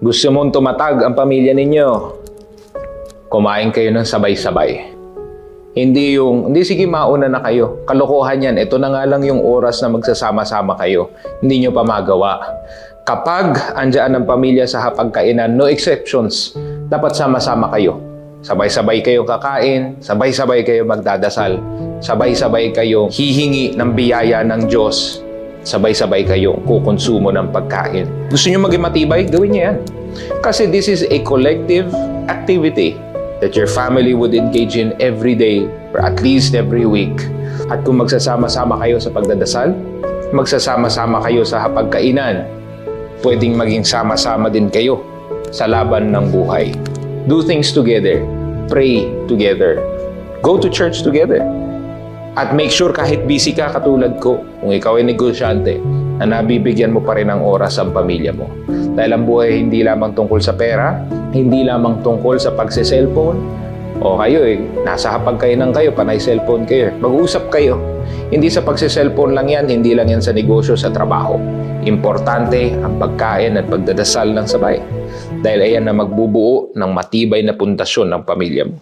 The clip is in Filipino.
Gusto mong tumatag ang pamilya ninyo? Kumain kayo ng sabay-sabay. Hindi yung, hindi sige mauna na kayo. Kalokohan yan. Ito na nga lang yung oras na magsasama-sama kayo. Hindi nyo pa magawa. Kapag andyan ang pamilya sa hapagkainan, no exceptions, dapat sama-sama kayo. Sabay-sabay kayo kakain, sabay-sabay kayo magdadasal, sabay-sabay kayo hihingi ng biyaya ng Diyos, sabay-sabay kayo kukonsumo ng pagkain. Gusto nyo maging matibay? Gawin nyo yan. Kasi this is a collective activity that your family would engage in every day or at least every week. At kung magsasama-sama kayo sa pagdadasal, magsasama-sama kayo sa hapagkainan, pwedeng maging sama-sama din kayo sa laban ng buhay. Do things together. Pray together. Go to church together. At make sure kahit busy ka katulad ko, kung ikaw ay negosyante, na nabibigyan mo pa rin ng oras ang pamilya mo. Dahil ang buhay hindi lamang tungkol sa pera, hindi lamang tungkol sa pagse-cellphone, o kayo eh, nasa hapagkainan kayo, panay cellphone kayo. Mag-usap kayo. Hindi sa pagse-cellphone lang yan, hindi lang yan sa negosyo, sa trabaho. Importante ang pagkain at pagdadasal ng sabay. Dahil ayan na magbubuo ng matibay na pundasyon ng pamilya mo.